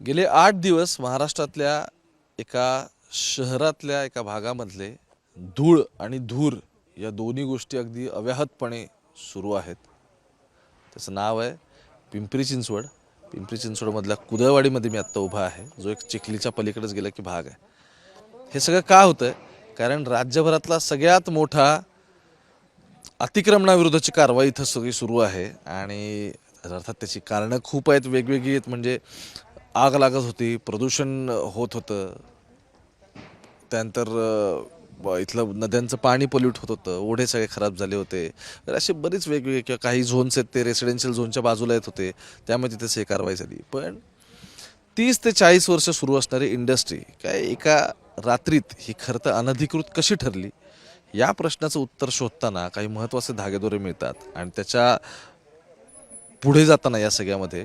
गेले आठ दिवस महाराष्ट्रातल्या एका शहरातल्या एका भागामधले धूळ आणि धूर या दोन्ही गोष्टी अगदी अव्याहतपणे सुरू आहेत. त्याचं नाव आहे पिंपरी चिंचवड. पिंपरी चिंचवडमधल्या कुदळवाडीमध्ये मी आत्ता उभा आहे. जो एक चिखलीच्या पलीकडेच गेला की भाग आहे. हे सगळं का होतं आहे कारण राज्यभरातला सगळ्यात मोठा अतिक्रमणाविरुद्धची कारवाई इथं सगळी सुरू आहे. आणि अर्थात त्याची कारणं खूप आहेत. वेगवेगळी आहेत. म्हणजे आग लागत होती प्रदूषण होत होतं. त्यानंतर इथलं नद्यांचं पाणी पोल्यूट होत होतं ओढे सगळे खराब झाले होते. तर असे बरेच वेगवेगळे किंवा काही झोन्स आहेत ते रेसिडेन्शियल झोनच्या बाजूला येत होते. त्यामुळे तिथे हे कारवाई झाली. पण तीस ते चाळीस वर्ष सुरू असणारी इंडस्ट्री काय एका रात्रीत ही खरं तर अनधिकृत कशी ठरली? या प्रश्नाचं उत्तर शोधताना काही महत्त्वाचे धागेदोरे मिळतात. आणि त्याच्या पुढे जाताना या सगळ्यामध्ये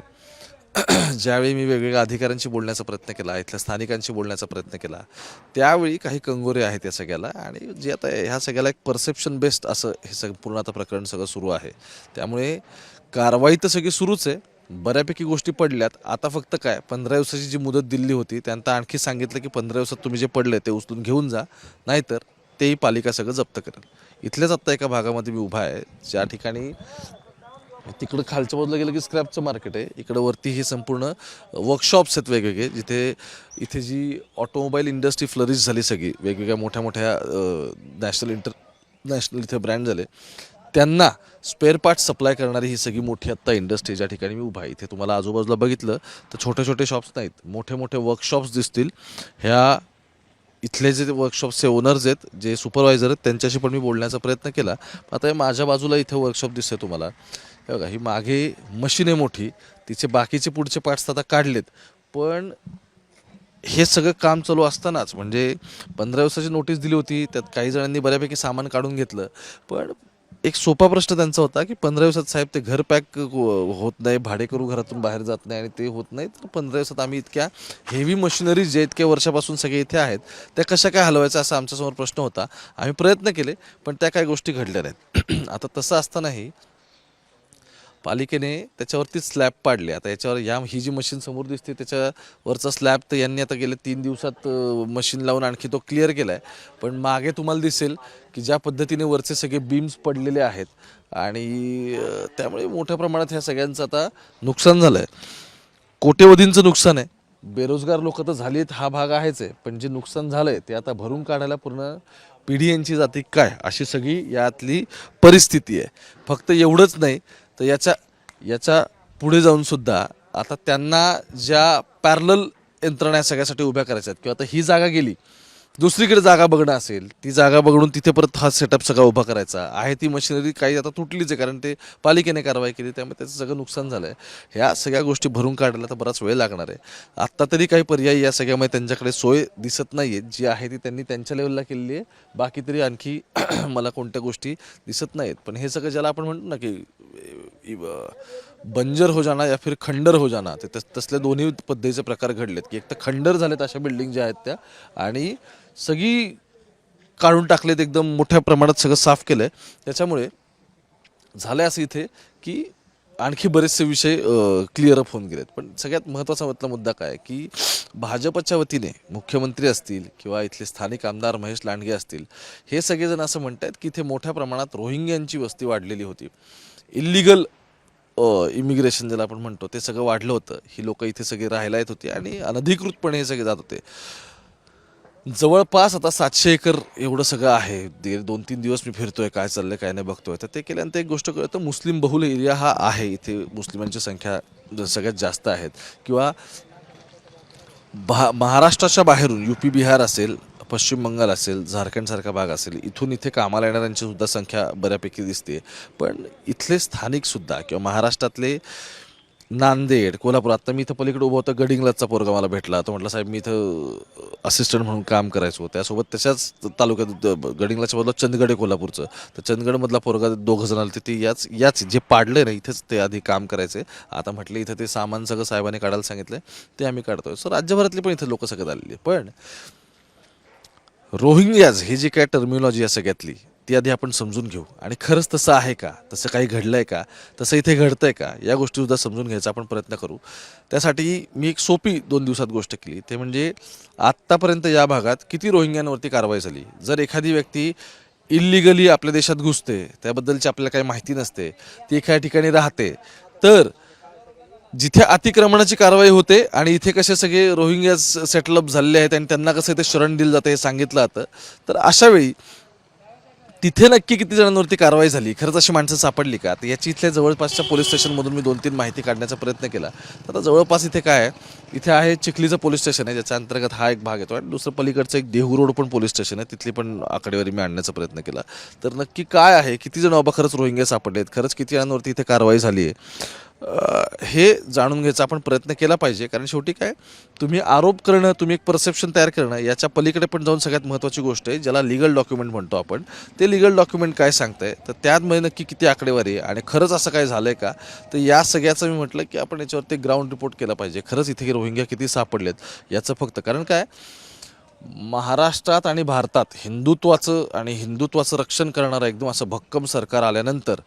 ज्यावेळी मी वेगवेगळ्या अधिकाऱ्यांशी बोलण्याचा प्रयत्न केला इथल्या स्थानिकांशी बोलण्याचा प्रयत्न केला त्यावेळी काही कंगोरे आहेत या सगळ्याला. आणि जे आता ह्या सगळ्याला एक परसेप्शन बेस्ड असं हे सगळं पूर्ण आता प्रकरण सगळं सुरू आहे. त्यामुळे कारवाई तर सगळी सुरूच आहे. बऱ्यापैकी गोष्टी पडल्यात. आता फक्त काय पंधरा दिवसाची जी मुदत दिली होती त्यानंतर आणखी सांगितलं की पंधरा दिवसात तुम्ही जे पडले ते उचलून घेऊन जा नाहीतर तेही पालिका सगळं जप्त करेल. इथल्याच आत्ता एका भागामध्ये मी उभा आहे. ज्या ठिकाणी तिकडं खालच्या बाजूला गेलं की स्क्रॅपचं मार्केट आहे. इकडं वरती हे संपूर्ण वर्कशॉप्स आहेत वेगवेगळे जिथे इथे जी ऑटोमोबाईल इंडस्ट्री फ्लरिश झाली सगळी वेगवेगळ्या मोठ्या मोठ्या नॅशनल इंटर नॅशनल इथे ब्रँड झाले. त्यांना स्पेअर पार्ट सप्लाय करणारी ही सगळी मोठी आत्ता इंडस्ट्री ज्या ठिकाणी मी उभा आहे. इथे तुम्हाला आजूबाजूला बघितलं तर छोटे छोटे शॉप्स नाहीत. मोठे मोठे वर्कशॉप्स दिसतील. ह्या इथले जे वर्कशॉपचे ओनर्स आहेत जे सुपरवायझर आहेत त्यांच्याशी पण मी बोलण्याचा प्रयत्न केला. आता हे माझ्या बाजूला इथे वर्कशॉप दिसते तुम्हाला. हे बघा ही मागे मशीन आहे मोठी तिचे बाकीचे पुढचे पार्ट्स आता काढलेत. पण हे सगळं काम चालू असतानाच म्हणजे पंधरा दिवसाची नोटीस दिली होती त्यात काही जणांनी बऱ्यापैकी सामान काढून घेतलं. पण एक सोपा प्रश्न त्यांचा होता की पंधरा दिवसात साहेब ते घर पॅक होत नाही भाडेकरू घरातून बाहेर जात नाही आणि ते होत नाही तर पंधरा दिवसात आम्ही इतक्या हेवी मशिनरीज जे इतक्या वर्षापासून सगळे इथे आहेत त्या कशा काय हलवायचा असा आमच्यासमोर प्रश्न होता. आम्ही प्रयत्न केले पण त्या काही गोष्टी घडल्या नाहीत. आता तसं असतानाही पालिकेने त्याच्यावरती स्लॅब पाडले. आता याच्यावर या ही जी मशीन समोर दिसते त्याच्यावरचा स्लॅब तर यांनी आता गेले तीन दिवसात मशीन लावून आणखी तो क्लिअर केला आहे पण मागे तुम्हाला दिसेल की ज्या पद्धतीने वरचे सगळे बीम्स पडलेले आहेत आणि त्यामुळे मोठ्या प्रमाणात ह्या सगळ्यांचं आता नुकसान झालं आहे कोट्यवधींचं नुकसान आहे. बेरोजगार लोक तर झाली आहेत हा भाग आहेच आहे. पण जे नुकसान झालं आहे ते आता भरून काढायला पूर्ण पिढी यांची जाती काय अशी सगळी यातली परिस्थिती आहे. फक्त एवढंच नाही तर याच्या याच्यापुढे जाऊनसुद्धा आता त्यांना ज्या पॅरल यंत्रणा या सगळ्यासाठी उभ्या करायच्या आहेत किंवा आता ही जागा गेली दुसरीकडे जागा बघणं असेल ती जागा बघून तिथे परत हा सेटअप सगळा उभा करायचा. आहे ती मशिनरी काही आता तुटलीच आहे कारण ते पालिकेने कारवाई केली त्यामुळे त्याचं सगळं नुकसान झालं आहे ह्या सगळ्या गोष्टी भरून काढायला तर बराच वेळ लागणार आहे. आत्ता तरी काही पर्याय या सगळ्यामुळे त्यांच्याकडे सोय दिसत नाही आहेत जी आहे ती त्यांनी त्यांच्या लेवलला केलेली आहे. बाकी तरी आणखी मला कोणत्या गोष्टी दिसत नाहीत पण हे सगळं ज्याला आपण म्हणतो ना की बंजर हो जाना या फिर खंडर हो जाना ते तस तसले दोन्ही पद्धतीचे प्रकार घडलेत. की एक तर खंडर झालेत अशा बिल्डिंग ज्या आहेत त्या आणि सगळी काढून टाकलेत एकदम मोठ्या प्रमाणात सगळं साफ केलं आहे त्याच्यामुळे झालं असं इथे की आणखी बरेचसे विषय क्लिअर अप होऊन गेलेत. पण सगळ्यात महत्त्वाचा मतला मुद्दा काय की भाजपच्या वतीने मुख्यमंत्री असतील किंवा इथले स्थानिक आमदार महेश लांडगे असतील हे सगळेजण असं म्हणत आहेत की इथे मोठ्या प्रमाणात रोहिंग्यांची वस्ती वाढलेली होती. इल्लिगल इमिग्रेशन ज्याला आपण म्हणतो ते सगळं वाढलं होतं. ही लोक इथे सगळे राहायला येत होती आणि अनधिकृतपणे हे सगळे जात होते. जवळपास आता सातशे एकर एवढं सगळं आहे. गेले दोन तीन दिवस मी फिरतोय काय चाललंय काय नाही बघतोय. तर ते केल्यानंतर एक गोष्ट कळतं मुस्लिम बहुल एरिया हा आहे. इथे मुस्लिमांची संख्या सगळ्यात जास्त आहेत. किंवा भा महाराष्ट्राच्या बाहेरून यू पी बिहार असेल पश्चिम बंगाल असेल झारखंडसारखा भाग असेल इथून इथे कामाला येणाऱ्यांची सुद्धा संख्या बऱ्यापैकी दिसते. पण इथले स्थानिकसुद्धा किंवा महाराष्ट्रातले नांदेड कोल्हापूर आता मी इथं पलीकडे उभं होतं गडिंग्लजचा पोरगा मला भेटला. तो म्हटलं साहेब मी इथं असिस्टंट म्हणून काम करायचो. त्यासोबत त्याच्याच तालुक्यात गडिंगलाच्या बदला चंदगड आहे कोल्हापूरचं. तर चंदगडमधला पोरगा दोघं जण आले ते याच याच जे पाडले ना इथेच ते आधी काम करायचे. आता म्हटले इथं ते सामान सगळं साहेबांनी काढायला सांगितलं ते आम्ही काढतोय. सो राज्यभरातली पण इथं लोक सगळं आलेली पण रोहिंग्याज ही जी काय टर्मिनॉलॉजी असं सगळ्यातली ती आधी आपण समजून घेऊ. आणि खरंच तसं आहे का? तसं काही घडलं आहे का? तसं इथे घडतं आहे का? या गोष्टीसुद्धा समजून घ्यायचा आपण प्रयत्न करू. त्यासाठी मी एक सोपी दोन दिवसात गोष्ट केली. ते म्हणजे आत्तापर्यंत या भागात किती रोहिंग्यांवरती कारवाई झाली? जर एखादी व्यक्ती इल्लिगली आपल्या देशात घुसते त्याबद्दलची आपल्याला काही माहिती नसते ती एका ठिकाणी राहते तर जिथे अतिक्रमणाची कारवाई होते आणि इथे कसे सगळे रोहिंग्या सेटलअप झालेले आहेत आणि त्यांना कसं इथे शरण दिलं जातं हे सांगितलं जातं तर अशावेळी तिथे नक्की किती जणांवरती कारवाई झाली? खरंच अशी माणसं सापडली का? तर याची इथल्या जवळपासच्या पोलीस स्टेशनमधून मी दोन तीन माहिती काढण्याचा प्रयत्न केला. तर आता जवळपास इथे काय आहे? इथे आहे चिखलीचं पोलीस स्टेशन आहे ज्याच्या अंतर्गत हा एक भाग येतो आणि दुसरं पलीकडचं एक देहू रोड पण पोलीस स्टेशन आहे. तिथली पण आकडेवारी मी आणण्याचा प्रयत्न केला. तर नक्की काय आहे? किती जण बाबा खरंच रोहिंग्या सापडले आहेत? खरंच किती जणांवरती इथे कारवाई झाली आहे? हे जाणून घ्यायचा आपण प्रयत्न केला पाहिजे. कारण शेवटी काय तुम्ही आरोप करणं तुम्ही एक परसेप्शन तयार करणं याच्या पलीकडे पण जाऊन सगळ्यात महत्त्वाची गोष्ट आहे ज्याला लिगल डॉक्युमेंट म्हणतो आपण. ते लिगल डॉक्युमेंट काय सांगतंय? तर त्यामध्ये म्हणजे नक्की किती आकडेवारी आहे? आणि खरंच असं काय झालं आहे का? तर या सगळ्याचं मी म्हटलं की आपण याच्यावरती ग्राउंड रिपोर्ट केला पाहिजे. खरंच इथे रोहिंग्या किती सापडलेत याचं फक्त. कारण काय महाराष्ट्रात आणि भारतात हिंदुत्वाचं आणि हिंदुत्वाचं रक्षण करणारं एकदम असं भक्कम सरकार आल्यानंतर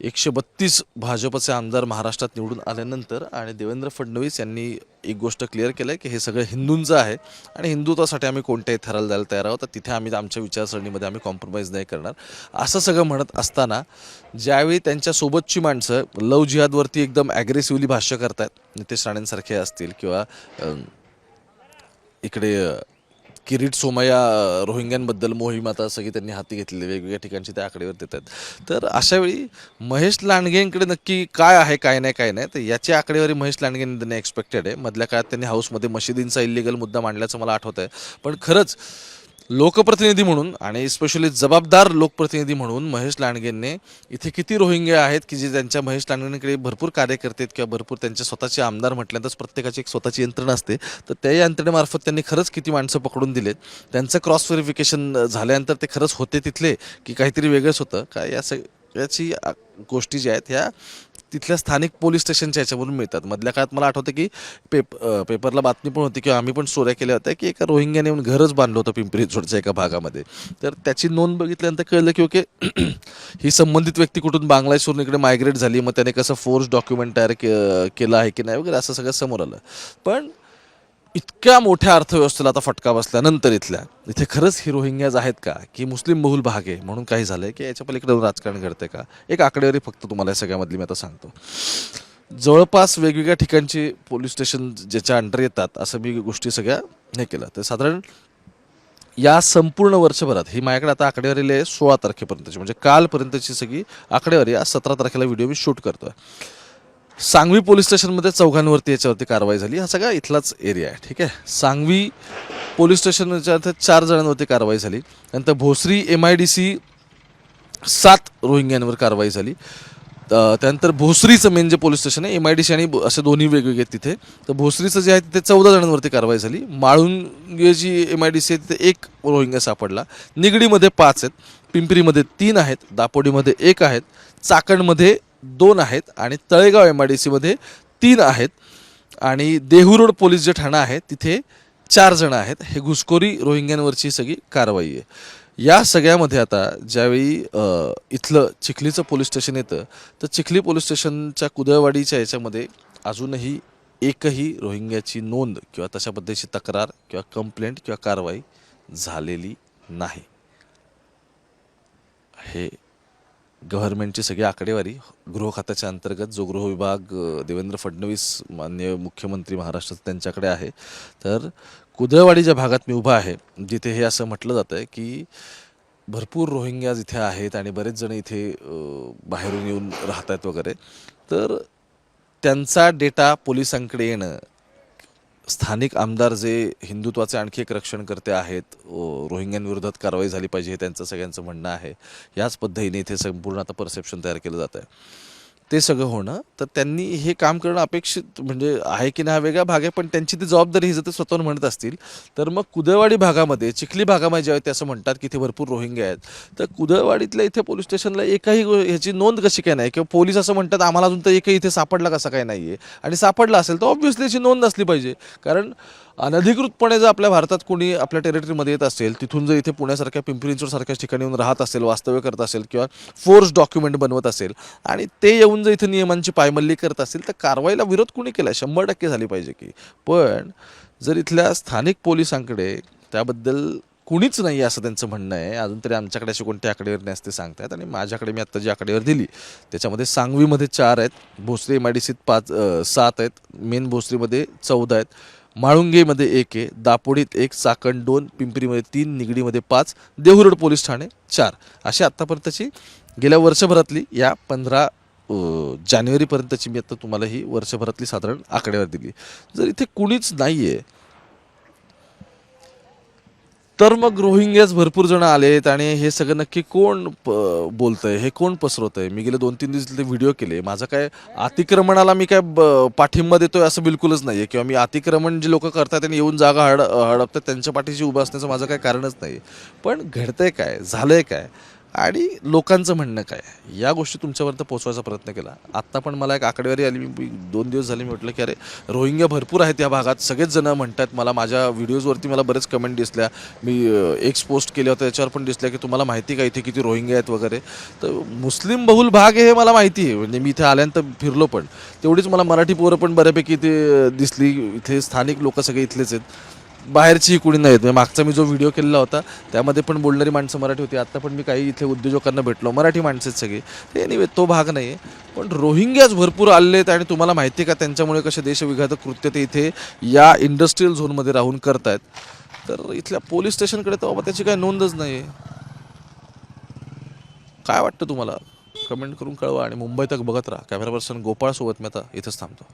एकशे बत्तीस भाजपचे आमदार महाराष्ट्रात निवडून आल्यानंतर आणि देवेंद्र फडणवीस यांनी एक गोष्ट क्लिअर केलं आहे की हे सगळं हिंदूंचं आहे आणि हिंदुत्वासाठी आम्ही कोणत्याही थराला जायला तयार आहोत. तर तिथे आम्ही आमच्या विचारसरणीमध्ये आम्ही कॉम्प्रोमाइज नाही करणार. असं सगळं म्हणत असताना ज्यावेळी त्यांच्यासोबतची माणसं लव जिहादवरती एकदम ॲग्रेसिव्हली भाष्य करतात नितेश राणेंसारखे असतील किंवा इकडे किरीट सोमया रोहिंग्यांबद्दल मोहीम आता सगळी त्यांनी हाती घेतलेली वेगवेगळ्या ठिकाणची त्या आकडेवर देतात तर अशा वेळी महेश लांडगेंकडे नक्की काय आहे काय नाही काय नाही तर याची आकडेवारी महेश लांडगेंनी त्यांनी एक्सपेक्टेड आहे. मधल्या काळात त्यांनी हाऊसमध्ये मशिदींचा इलिगल मुद्दा मांडल्याचं मला आठवत आहे पण खरंच लोकप्रतिनिधी म्हणून आणि स्पेशली जबाबदार लोकप्रतिनिधी म्हणून महेश लांडगेंनी इथे किती रोहिंग्या आहेत की जे त्यांच्या महेश लांडगेंकडे भरपूर कार्यकर्ते आहेत किंवा भरपूर त्यांचे स्वतःचे आमदार म्हटल्यानंतर प्रत्येकाची एक स्वतःची यंत्रणा असते. तर त्या यंत्रणेमार्फत त्यांनी खरंच किती माणसं पकडून दिलेत. त्यांचं क्रॉस व्हेरिफिकेशन झाल्यानंतर ते खरंच होते तिथले की काहीतरी वेगळंच होतं. काय या याची गोष्टी ज्या आहेत ह्या तिथल्या स्थानिक पोलीस स्टेशनच्या ह्याच्यावरून मिळतात. मधल्या काळात मला आठवतं की पेप पेपरला बातमी पण होती किंवा आम्ही पण चोऱ्या केल्या होत्या की एका रोहिंग्याने येऊन घरच बांधलं होतं पिंपरी चोडच्या एका भागामध्ये. तर त्याची नोंद बघितल्यानंतर कळलं की ओके ही संबंधित व्यक्ती कुठून बांगलादेशवरून इकडे मायग्रेट झाली मग त्याने कसं फोर्स डॉक्युमेंट तयार केलं आहे की नाही वगैरे असं सगळं समोर आलं. पण इतक्या मोठ्या अर्थव्यवस्थेला आता फटका बसल्यानंतर इथल्या. इथे खरंच ही रोहिंग्याज आहेत का? की मुस्लिम बहुल भाग आहे म्हणून काही झालंय की याच्या पलीकडे राजकारण घडते का? एक आकडेवारी फक्त तुम्हाला या सगळ्यामधली मी आता सांगतो. जवळपास वेगवेगळ्या ठिकाणची पोलीस स्टेशन ज्याच्या अंडर येतात असं मी गोष्टी सगळ्या हे केलं. तर साधारण या संपूर्ण वर्षभरात ही माझ्याकडे आता आकडेवारी आहे सोळा तारखेपर्यंतची म्हणजे कालपर्यंतची सगळी आकडेवारी आज सतरा तारखेला व्हिडिओ मी शूट करतोय. सांगवी पोलीस स्टेशनमध्ये चौघांवरती याच्यावरती कारवाई झाली. हा सगळा इथलाच एरिया आहे ठीक आहे? सांगवी पोलीस स्टेशनच्या चार जणांवरती कारवाई झाली. नंतर Bhosari M I D C सात रोहिंग्यांवर कारवाई झाली. त्यानंतर भोसरीचं मेन जे पोलीस स्टेशन आहे एम आय डी सी आणि असे दोन्ही वेगवेगळे आहेत तिथे. तर भोसरीचं जे आहे तिथे चौदा जणांवरती कारवाई झाली. माळुंगे जी एम आय डी सी आहे तिथे एक रोहिंग्या सापडला. निगडीमध्ये पाच आहेत. पिंपरीमध्ये तीन आहेत. दापोडीमध्ये एक आहेत. चाकणमध्ये दोन आहेत आणि तळेगाव एम आय डी सीमध्ये तीन आहेत. आणि देहू रोड पोलीस जे ठाणं आहे तिथे चार जण आहेत. हे घुसखोरी रोहिंग्यांवरची सगळी कारवाई आहे. या सगळ्यामध्ये आता ज्यावेळी इथलं चिखलीचं पोलीस स्टेशन येतं तर चिखली पोलीस स्टेशनच्या कुदळवाडीच्या याच्यामध्ये अजूनही एकही रोहिंग्याची नोंद किंवा तशा पद्धतीची तक्रार किंवा कंप्लेंट किंवा कारवाई झालेली नाही. हे गव्हर्नमेंटची सगळी आकडेवारी गृह खात्याच्या अंतर्गत जो गृह विभाग देवेंद्र फडणवीस मान्य मुख्यमंत्री महाराष्ट्राचा त्यांच्याकडे आहे. तर कुदळवाडी ज्या भागात मी उभा आहे जिथे हे असं म्हटलं जातं आहे की भरपूर रोहिंग्याज इथे आहेत आणि बरेच जण इथे बाहेरून येऊन राहत आहेत वगैरे. तर त्यांचा डेटा पोलिसांकडे येणं स्थानिक आमदार जे हिंदुत्वाचे आणखी एक रक्षणकर्ते आहेत रोहिंग्यांविरोधात कारवाई झाली पाहिजे हे त्यांचं सगळ्यांचं म्हणणं आहे. याच पद्धतीने इथे संपूर्ण आता परसेप्शन तयार केलं जात आहे ते सगळं होणं तर त्यांनी हे काम करणं अपेक्षित म्हणजे आहे की नाही हा वेगळा भाग आहे पण त्यांची ती जबाबदारी ही जर ते स्वतःहून म्हणत असतील तर मग कुदळवाडी भागामध्ये चिखली भागामध्ये जे आहेत ते असं म्हणतात की इथे भरपूर रोहिंग्या आहेत. तर कुदळवाडीतल्या इथे पोलीस स्टेशनला एकही ह्याची नोंद कशी काय नाही? किंवा पोलीस असं म्हणतात आम्हाला अजून तर एकही इथे सापडला कसा काय नाही आहे आणि सापडला असेल तर ऑब्व्हियसली याची नोंद असली पाहिजे. कारण अनधिकृतपणे जर आपल्या भारतात कोणी आपल्या टेरिटरीमध्ये येत असेल तिथून जर इथे पुण्यासारख्या पिंपरी चिंचवडसारख्या ठिकाणी येऊन राहत असेल वास्तव्य करत असेल किंवा फोर्स डॉक्युमेंट बनवत असेल आणि ते येऊन जर इथे नियमांची पायमल्ली करत असेल तर कारवाईला विरोध कोणी केला शंभर टक्के झाली पाहिजे की. पण जर इथल्या स्थानिक पोलिसांकडे त्याबद्दल कुणीच नाही असं त्यांचं म्हणणं आहे. अजून तरी आमच्याकडे अशी कोणती आकडेवारी नाही असते सांगतायत आणि माझ्याकडे मी आत्ता जी आकडेवारी दिली त्याच्यामध्ये सांगवीमध्ये चार आहेत भोसरी एम आय डी सीत पाच सात आहेत मेन भोसरीमध्ये चौदा आहेत. माळुंगेमध्ये एक आहे दापोडीत एक चाकण दोन पिंपरीमध्ये तीन निगडीमध्ये पाच देहूरोड पोलीस ठाणे चार. अशी आत्तापर्यंतची गेल्या वर्षभरातली या पंधरा जानेवारीपर्यंतची मी आता तुम्हाला ही वर्षभरातली साधारण आकडेवारी दिली. जर इथे कुणीच नाही आहे तर मग रोहिंग्याच भरपूर जण आलेत आणि हे सगळं नक्की कोण प बोलतंय? हे कोण पसरवतंय? मी गेले दोन तीन दिवस ते व्हिडिओ केले. माझं काय अतिक्रमणाला मी काय ब- पाठिंबा देतोय असं बिलकुलच नाही आहे किंवा मी अतिक्रमण जे लोक करतात आणि येऊन जागा हड हडपतात त्यांच्या पाठीशी उभं असण्याचं माझं काय कारणच नाही पण घडतंय काय? झालंय काय? आणि लोकांचं म्हणणं काय? या गोष्टी तुमच्यापर्यंत पोहोचवायचा प्रयत्न केला. आत्ता पण मला एक आकडेवारी आली. मी दोन दिवस झाले मी म्हटलं की अरे रोहिंग्या भरपूर आहेत या भागात. सगळेच जण म्हणतात मला माझ्या व्हिडिओजवरती मला बरेच कमेंट दिसल्या. मी एक्स पोस्ट केले होते त्याच्यावर पण दिसल्या की तुम्हाला माहिती का इथे किती रोहिंग्या आहेत वगैरे? तर मुस्लिम बहुल भाग हे मला माहिती आहे. म्हणजे मी इथे आल्यानंतर फिरलो पण. तेवढीच मला मराठी पोरं पण बऱ्यापैकी इथे दिसली. इथे स्थानिक लोक सगळे इथलेच आहेत. बाहेरचीही कुणी नाहीत म्हणजे मागचा मी जो व्हिडिओ केलेला होता त्यामध्ये पण बोलणारी माणसं मराठी होती. आत्ता पण मी काही इथे उद्योजकांना भेटलो. मराठी माणसेच सगळे. ते एनिवे तो भाग नाही आहे पण रोहिंग्याच भरपूर आले आहेत आणि तुम्हाला माहिती आहे का त्यांच्यामुळे कसे देशविघातक कृत्य ते इथे या इंडस्ट्रीयल झोनमध्ये राहून करतायत. तर इथल्या पोलीस स्टेशनकडे तर बाबा त्याची काही नोंदच नाही आहे काय वाटतं तुम्हाला? कमेंट करून कळवा आणि मुंबई तक बघत राहा. कॅमेरा पर्सन गोपाळसोबत मी आता इथंच थांबतो.